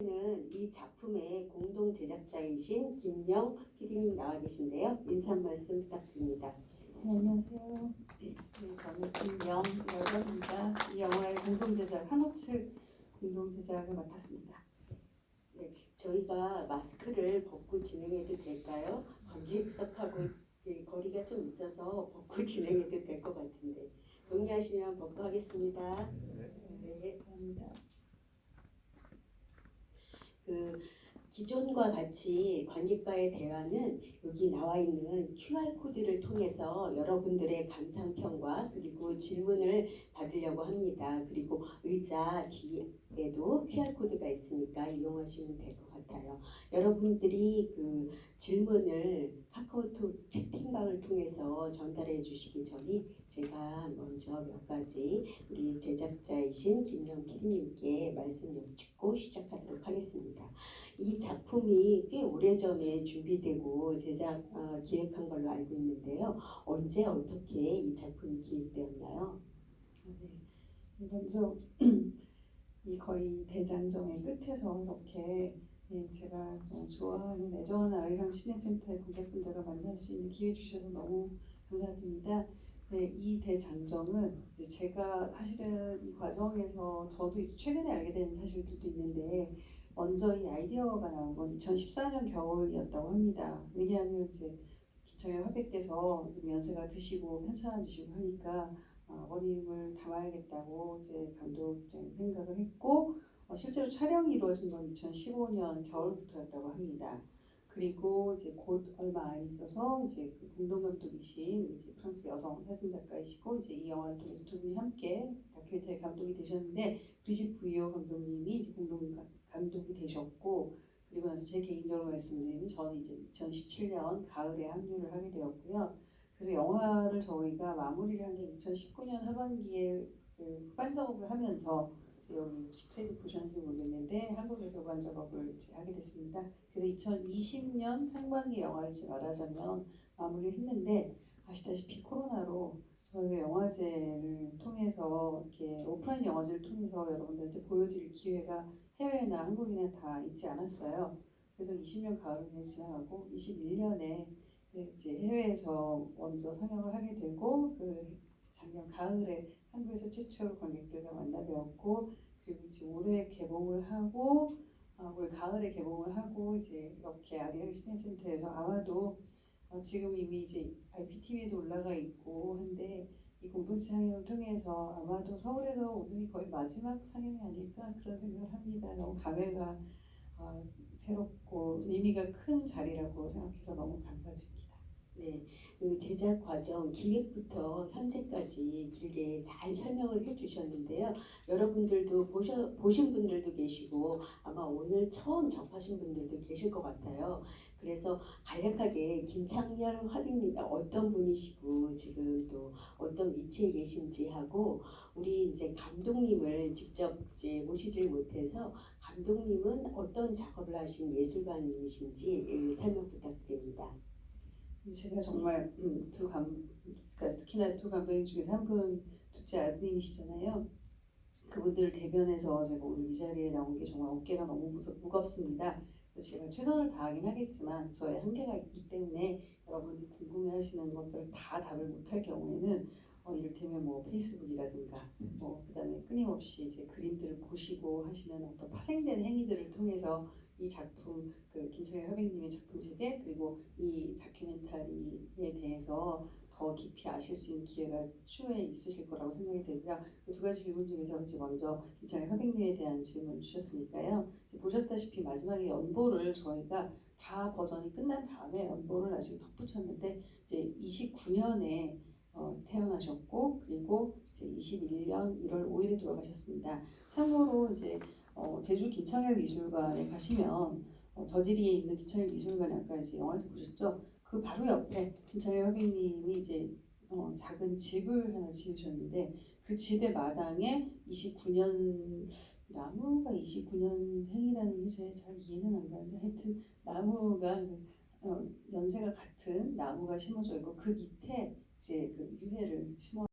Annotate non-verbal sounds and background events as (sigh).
는이 작품의 공동 제작자이신 김영 PD님 나와 계신데요. 인사 한 말씀 부탁드립니다. 네, 안녕하세요. 네, 저는 김영이라고 합니다. 이 영화의 공동 제작, 한국 측 공동 제작을 맡았습니다. 저희가 마스크를 벗고 진행해도 될까요? 관객석하고 그 거리가 좀 있어서 벗고 진행해도 될 것 같은데 동의하시면 벗고 하겠습니다. 네. 감사합니다. 그 기존과 같이 관객과의 대화는 여기 나와 있는 QR 코드를 통해서 여러분들의 감상평과 그리고 질문을 받으려고 합니다. 그리고 의자 뒤 에도 QR 코드가 있으니까 이용하시면 될 것 같아요. 여러분들이 그 질문을 카카오톡 채팅방을 통해서 전달해 주시기 전에 제가 먼저 몇 가지 우리 제작자이신 김영 PD님께 말씀 여쭙고 시작하도록 하겠습니다. 이 작품이 꽤 오래전에 준비되고 제작 어, 기획한 걸로 알고 있는데요. 언제 어떻게 이 작품이 기획되었나요? 네, 먼저 (clears throat) 이 거의 대장정의 끝에서 이렇게 예, 제가 너무 좋아하는 애정하는 아리랑 시내센터의 관객분들과 만날 수 있는 기회 주셔서 너무 감사드립니다. 네, 이 대장정은 이제 제가 사실은 이 과정에서 저도 이제 최근에 알게 된 사실들도 있는데 먼저 이 아이디어가 나온 건 2014년 겨울이었다고 합니다. 왜냐하면 이제 김창현 화백께서 좀 연세가 드시고 편찮아지시고 하니까 어, 아버님을 담아야겠다고 이제 감독 입장에서 생각을 했고 어, 실제로 촬영이 이루어진 건 2015년 겨울부터였다고 합니다. 그리고 이제 곧 얼마 안 있어서 이제 그 공동 감독이신 이제 프랑스 여성 사진 작가이시고 이제 이 영화를 통해서 두 분이 함께 다큐멘터리 감독이 되셨는데 브리짓 부이오 감독님이 이제 공동 가- 감독이 되셨고 그리고 나서 제 개인적으로 말씀드리면 저는 이제 2017년 가을에 합류를 하게 되었고요. 그래서 영화를 저희가 마무리를 한 게 2019년 하반기에 그 후반 작업을 하면서 여기 혹시 크레딧 보셨는지 모르겠는데 한국에서 후반 작업을 하게 됐습니다. 그래서 2020년 상반기 영화를 말하자면 마무리를 했는데 아시다시피 코로나로 저희가 영화제를 통해서 이렇게 오프라인 영화제를 통해서 여러분들한테 보여드릴 기회가 해외나 한국이나 다 있지 않았어요. 그래서 20년 가을을 지나가고 21년에 이제 해외에서 먼저 상영을 하게 되고 그 작년 가을에 한국에서 최초로 관객들과 만나 뵈었고 그리고 이제 올해 개봉을 하고 아, 올 가을에 개봉을 하고 이제 이렇게 아리랑 시내센터에서 아마도 어, 지금 이미 이제 IPTV에도 올라가 있고 한데 이 공동체 상영을 통해서 아마도 서울에서 오늘이 거의 마지막 상영이 아닐까 그런 생각을 합니다. 너무 감회가 어, 새롭고 의미가 큰 자리라고 생각해서 너무 감사드립니다. 네, 그 제작 과정 기획부터 현재까지 길게 잘 설명을 해주셨는데요. 여러분들도 보셔, 보신 분들도 계시고 아마 오늘 처음 접하신 분들도 계실 것 같아요. 그래서 간략하게 김창렬 화딩님 어떤 분이시고 지금 또 어떤 위치에 계신지 하고 우리 이제 감독님을 직접 이제 모시질 못해서 감독님은 어떤 작업을 하신 예술가님이신지 예, 설명 부탁드립니다. 제가 정말 음, 두 감, 그러니까 특히나 두 감독님 중에서 한분 둘째 아드님이시잖아요. 그분들을 대변해서 제가 오늘 이 자리에 나온 게 정말 어깨가 너무 무서, 무겁습니다. 제가 최선을 다하긴 하겠지만 저의 한계가 있기 때문에 여러분들이 궁금해하시는 것들을 다 답을 못할 경우에는 어, 이를테면 뭐 페이스북이라든가 뭐 그다음에 끊임없이 이제 그림들을 보시고 하시는 어떤 파생된 행위들을 통해서 이 작품 그 김창현 협객님의 작품 세계 그리고 이 다큐멘터리에 대해서 더 깊이 아실 수 있는 기회가 추후에 있으실 거라고 생각이 되고요. 그 두 가지 질문 중에서 이제 먼저 김창현 협객님에 대한 질문 주셨으니까요. 보셨다시피 마지막에 연보를 저희가 다 버전이 끝난 다음에 연보를 나중에 덧붙였는데 이제 29년에 어, 태어나셨고 그리고 이제 21년 1월 5일에 돌아가셨습니다. 참고로 이제 어, 제주 김창렬 미술관에 가시면 어, 저지리에 있는 김창렬 미술관 아까 이제 영화에서 보셨죠? 그 바로 옆에 김창렬 협객님이 이제 어, 작은 집을 하나 지으셨는데 그 집의 마당에 29년 나무가 29년생이라는 게 제가 잘 이해는 안 가는데 하여튼 나무가 어, 연세가 같은 나무가 심어져 있고 그 밑에 이제 그 유해를 심어